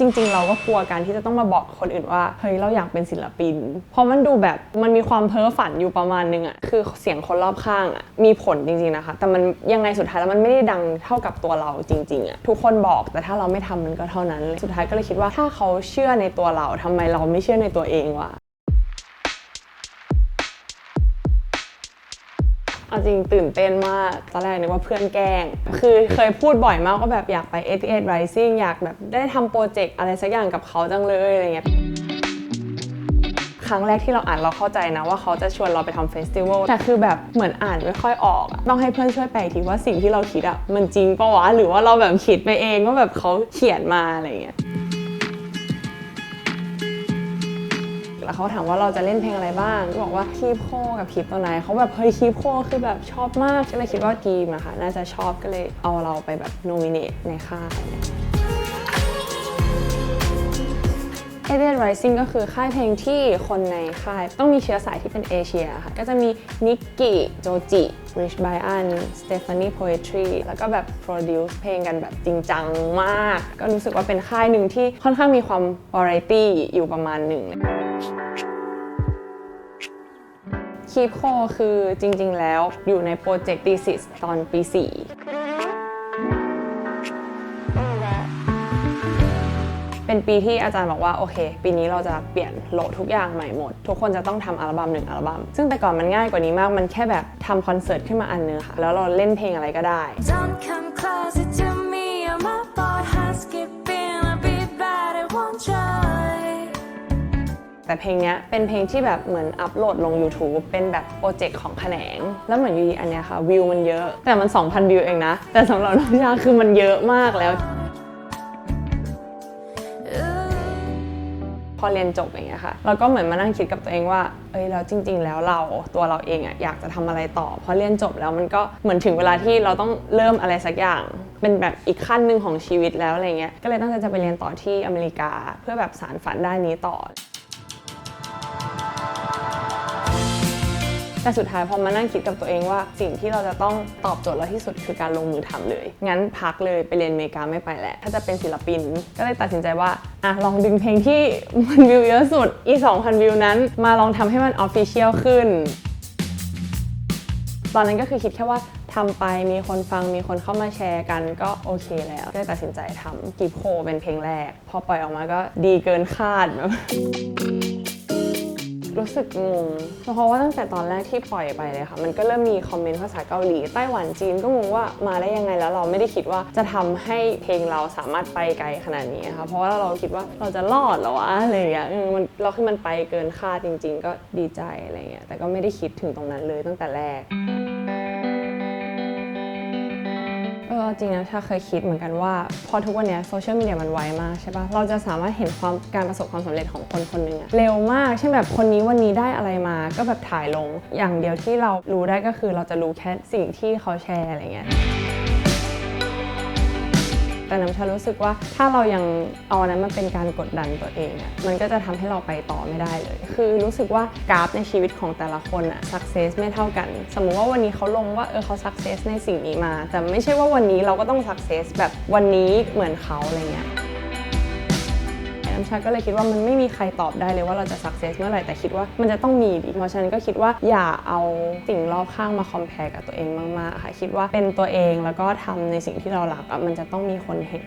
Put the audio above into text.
จริงๆ เราก็กลัวการที่จะต้องมาบอกคนอื่นว่า เฮ้ย เราอยากเป็นศิลปิน เพราะมันดูแบบมันมีความเพ้อฝันอยู่ประมาณนึงอะคือเสียงคนรอบข้างอะมีผลจริงๆนะคะ แต่มันยังไงสุดท้ายแล้วมันไม่ได้ดังเท่ากับตัวเราจริงๆอะทุกคนบอกแต่ถ้าเราไม่ทำมันก็เท่านั้นเลยสุดท้ายก็เลยคิดว่าถ้าเขาเชื่อในตัวเราทำไมเราไม่เชื่อในตัวเองวะ เอาจริงตื่นเต้นมากตอนแรกนึกว่าเพื่อนแกล้ง คือเคยพูดบ่อยมากว่าแบบอยากไป 88 Rising อยากแบบได้ทำโปรเจกต์อะไรสักอย่างกับเขาจังเลยอะไรเงี้ยครั้งแรกที่เราอ่านเราเข้าใจนะว่าเขาจะชวนเราไปทำเฟสติวัลแต่คือแบบเหมือนอ่านไม่ค่อยออกอะต้องให้เพื่อนช่วยแปลทีว่าสิ่งที่เราคิดอะมันจริงปะวะหรือว่าเราแบบคิดไปเองว่าแบบเขาเขียนมาอะไรเงี้ย แล้วเขาถามว่าเราจะเล่นเพลงอะไรบ้างก็บอกว่าคีบโคกับคีบตัวไหนเขาแบบเฮ้ยคีบโคคือแบบชอบมากก็เลยคิดว่าทีมอะค่ะน่าจะชอบก็เลยเอาเราไปแบบโนมิเนตในค่าย เอเดนไรซิงก็คือค่ายเพลงที่คนในค่ายต้องมีเชื้อสายที่เป็นเอเชียค่ะ ก็จะมีนิกกี้โจจิริชไบอันสเตฟานีโพเอทรีแล้วก็แบบโปรดิวซ์เพลงกันแบบจริงจังมาก ก็รู้สึกว่าเป็นค่ายหนึ่งที่ค่อนข้างมีความวาไรตี้อยู่ประมาณหนึ่งคีโคคือจริงๆแล้วอยู่ในโปรเจกต์ thesis ตอนปี 4 เป็นปีที่อาจารย์บอกว่าโอเค ปีนี้เราจะเปลี่ยนโหลดทุกอย่างใหม่หมด ทุกคนจะต้องทำอัลบั้มหนึ่งอัลบั้มซึ่งแต่ก่อนมันง่ายกว่านี้มากมันแค่แบบทำคอนเสิร์ตขึ้นมาอันนึงค่ะ แล้วเราเล่นเพลงอะไรก็ได้ Don't come closer to me, or my heart has skipping. I'll be bad at one try. แต่เพลงเนี้ยเป็นเพลงที่แบบเหมือนอัปโหลดลง YouTube เป็นแบบโปรเจกต์ของแขนง แล้วเหมือนอยูดีอันเนี้ยค่ะวิวมันเยอะ แต่มัน 2,000 วิวเองนะ แต่สำหรับน้องชาคือมันเยอะมากแล้ว อเรียนจบอย่างเงี้ยค่ะเราก็เหมือนมานั่งคิดกับตัวเองว่า เอ้ยแล้วจริง ๆ แล้วเราตัวเราเองอะอยากจะทำอะไรต่อพอเรียนจบแล้วมันก็เหมือนถึงเวลาที่เราต้องเริ่มอะไรสักอย่าง เป็นแบบอีกขั้นหนึ่งของชีวิตแล้วอะไรเงี้ยก็เลยตั้งใจจะไปเรียนต่อที่อเมริกา เพื่อแบบสารฝันด้านนี้ต่อ แต่สุดท้ายพอมานั่งคิดกับตัวเองว่าสิ่งที่เราจะต้องตอบโจทย์เราที่สุดคือการลงมือทำเลย งั้นพักเลยไปเรียนอเมริกาไม่ไปแล้วถ้าจะเป็นศิลปิน ก็เลยตัดสินใจว่าอะลองดึงเพลงที่มันวิวเยอะสุดอี 2,000 วิวนั้น มาลองทำให้มันออฟฟิเชียลขึ้นตอนนั้นก็คือคิดแค่ว่าทำไปมีคนฟังมีคนเข้ามาแชร์กันก็โอเคแล้วก็เลยตัดสินใจทำกิฟโคเป็นเพลงแรก พอปล่อยออกมาก็ดีเกินคาดแบบ รู้สึกงง เพราะว่าตั้งแต่ตอนแรกที่ปล่อยไปเลยค่ะ มันก็เริ่มมีคอมเมนต์ภาษาเกาหลี ไต้หวันจีนก็งงว่ามาได้ยังไงแล้วเราไม่ได้คิดว่าจะทำให้เพลงเราสามารถไปไกลขนาดนี้ค่ะ เพราะว่าเราคิดว่าเราจะรอดเหรอวะอะไรอย่างเงี้ยมันเราคือมันไปเกินคาดจริง ๆ ก็ดีใจอะไรเงี้ย แต่ก็ไม่ได้คิดถึงตรงนั้นเลยตั้งแต่แรก อออจริงนะชาเคยคิดเหมือนกันว่า พอทุกวันนี้โซเชียลมีเดียมันไวมากใช่ปะเราจะสามารถเห็นความการประสบความสำเร็จของคนคนหนึ่งอะเร็วมากเช่นแบบคนนี้วันนี้ได้อะไรมาก็แบบถ่ายลง อย่างเดียวที่เรารู้ได้ก็คือเราจะรู้แค่สิ่งที่เขาแชร์อะไรเงี้ย แต่น้ำชารู้สึกว่าถ้าเรายังเอาอันนั้นมาเป็นการกดดันตัวเองเนี่ยมันก็จะทำให้เราไปต่อไม่ได้เลย คือรู้สึกว่ากราฟในชีวิตของแต่ละคนอะสักเซสไม่เท่ากัน สมมุติว่าวันนี้เขาลงว่าเออเขาสักเซสในสิ่งนี้มา แต่ไม่ใช่ว่าวันนี้เราก็ต้องสักเซสแบบวันนี้เหมือนเขาอะไรเงี้ย น้นชาก็เลยคิดว่ามันไม่มีใครตอบได้เลยว่าเราจะสักเซสเมื่อไหร่แต่คิดว่ามันจะต้องมีดิเพราะฉะนั้นก็คิดว่าอย่าเอาสิ่งรอบข้างมาคอมเพลกับตัวเองมากๆค่ะคิดว่าเป็นตัวเองแล้วก็ทำในสิ่งที่เรารักมันจะต้องมีคนเห็น